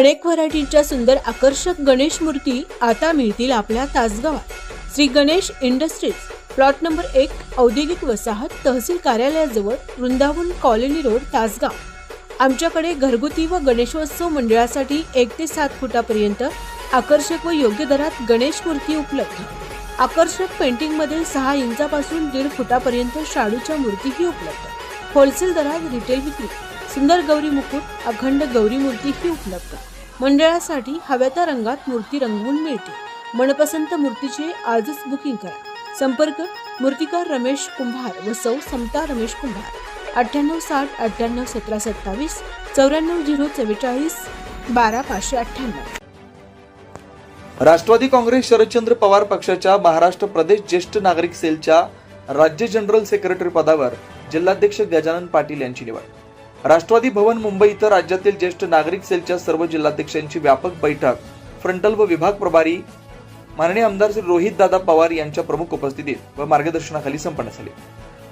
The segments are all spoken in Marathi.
अनेक व्हरायटीच्या सुंदर आकर्षक गणेश मूर्ती आता मिळतील आपल्या तासगावात. Shri Ganesh industries plot number एक औद्योगिक वसाहत तहसील कार्यालयाजवळ वृंदावन कॉलनी रोड तासगाव. आमच्याकडे घरगुती व गणेशोत्सव मंडळासाठी एक ते सात फुटापर्यंत आकर्षक व योग्य दरात गणेश मूर्ती उपलब्ध. आकर्षक पेंटिंगमध्ये सहा इंचापासून दीड फुटापर्यंत शाडूच्या मूर्तीही उपलब्ध. होलसेल दरात रिटेल विक्री सुंदर गौरी मुकुट अखंड गौरी मूर्तीही उपलब्ध. मंडळासाठी हव्या त्या रंगात मूर्ती रंगवून मिळते. मनपसंत मूर्तीचे आजच बुकिंग करा. संपर्क मूर्तिकार रमेश कुंभार व सौ समता रमेश कुंभार. अठ्ठ्याण्णव साठ अठ्ठ्याण्णव सतरा सत्तावीस चौऱ्याण्णव झिरो चव्वेचाळीस बारा पाचशे अठ्ठ्याण्णव. राष्ट्रवादी काँग्रेस शरदचंद्र पवार पक्षाच्या महाराष्ट्र प्रदेश ज्येष्ठ नागरिक सेलच्या राज्य जनरल सेक्रेटरी पदावर जिल्हाध्यक्ष गजानन पाटील यांची निवड. राष्ट्रवादी भवन मुंबई इथं राज्यातील ज्येष्ठ नागरिक सेलच्या सर्व जिल्हाध्यक्षांची व्यापक बैठक. फ्रंटल व विभाग प्रभारी माननीय आमदार श्री रोहित दादा पवार यांच्या प्रमुख उपस्थितीत व मार्गदर्शनाखाली संपन्न झाली.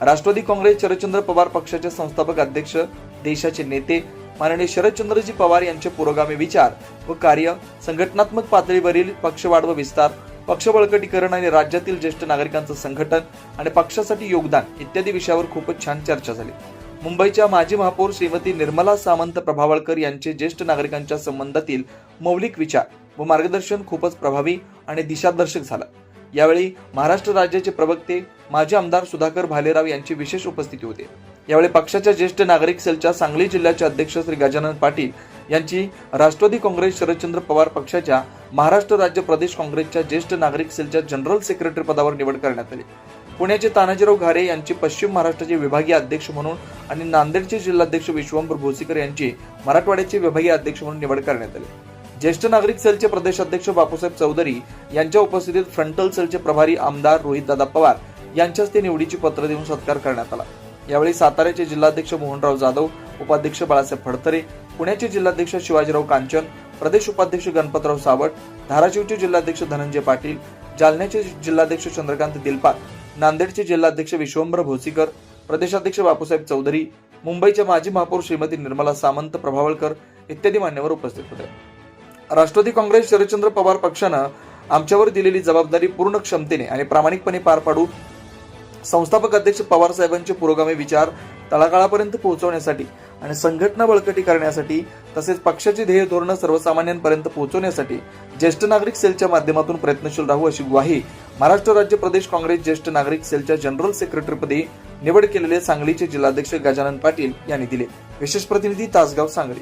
राष्ट्रवादी काँग्रेस शरदचंद्र पवार पक्षाचे संस्थापक अध्यक्ष देशाचे नेते माननीय शरदचंद्रजी पवार यांचे पुरोगामी विचार व कार्य संघटनात्मक पातळीवरील पक्षवाढ व विस्तार पक्ष बळकटीकरण आणि राज्यातील ज्येष्ठ नागरिकांचं संघटन आणि पक्षासाठी योगदान इत्यादी विषयावर खूपच छान चर्चा झाली. मुंबईच्या माजी महापौर श्रीमती निर्मला सामंत प्रभावळकर यांचे ज्येष्ठ नागरिकांच्या संबंधातील मौलिक विचार व मार्गदर्शन खूपच प्रभावी आणि दिशादर्शक झालं. यावेळी महाराष्ट्र राज्याचे प्रवक्ते माजी आमदार सुधाकर भालेराव यांची विशेष उपस्थिती होती. यावेळी पक्षाच्या ज्येष्ठ नागरिक सेलच्या सांगली जिल्ह्याचे अध्यक्ष श्री गजानन पाटील यांची राष्ट्रवादी काँग्रेस शरदचंद्र पवार पक्षाच्या महाराष्ट्र राज्य प्रदेश काँग्रेसच्या ज्येष्ठ नागरिक सेलच्या जनरल सेक्रेटरी पदावर निवड करण्यात आली. पुण्याचे तानाजीराव घारे यांची पश्चिम महाराष्ट्राचे विभागीय अध्यक्ष म्हणून आणि नांदेडचे जिल्हाध्यक्ष विश्वंभर भोसीकर यांची मराठवाड्याचे विभागीय अध्यक्ष म्हणून निवड करण्यात आली. ज्येष्ठ नागरिक सेलचे प्रदेशाध्यक्ष बापूसाहेब चौधरी यांच्या उपस्थितीत फ्रंटल सेलचे प्रभारी आमदार रोहितदादा पवार यांच्या हस्ते निवडीची पत्र देऊन सत्कार करण्यात आला. यावेळी साताऱ्याचे जिल्हाध्यक्ष मोहनराव जाधव उपाध्यक्ष बाळासाहेब फडतरे पुण्याचे जिल्हाध्यक्ष शिवाजीराव कांचन प्रदेश उपाध्यक्ष गणपतराव सावट धाराशिवचे जिल्हाध्यक्ष धनंजय पाटील जालन्याचे जिल्हाध्यक्ष चंद्रकांत दिलपात नांदेडचे जिल्हाध्यक्ष विश्वंभर भोसीकर प्रदेशाध्यक्ष बापूसाहेब चौधरी मुंबईच्या माजी महापौर श्रीमती निर्मला सामंत प्रभावळकर इत्यादी मान्यवर उपस्थित होते. राष्ट्रवादी काँग्रेस शरदचंद्र पवार पक्षानं आमच्यावर दिलेली जबाबदारी पूर्ण क्षमतेने आणि प्रामाणिकपणे पार पाडू संस्थापक अध्यक्ष पवार साहेबांचे पुरोगामी विचार तळागाळापर्यंत पोहोचवण्यासाठी आणि संघटना बळकटी करण्यासाठी तसेच पक्षाचे ध्येय धोरणं सर्वसामान्यांपर्यंत पोहोचवण्यासाठी ज्येष्ठ नागरिक सेलच्या माध्यमातून प्रयत्नशील राहू अशी ग्वाही महाराष्ट्र राज्य प्रदेश काँग्रेस ज्येष्ठ नागरिक सेलच्या जनरल सेक्रेटरीपदी निवड केलेले सांगलीचे जिल्हाध्यक्ष गजानन पाटील यांनी दिले. विशेष प्रतिनिधी तासगाव सांगली.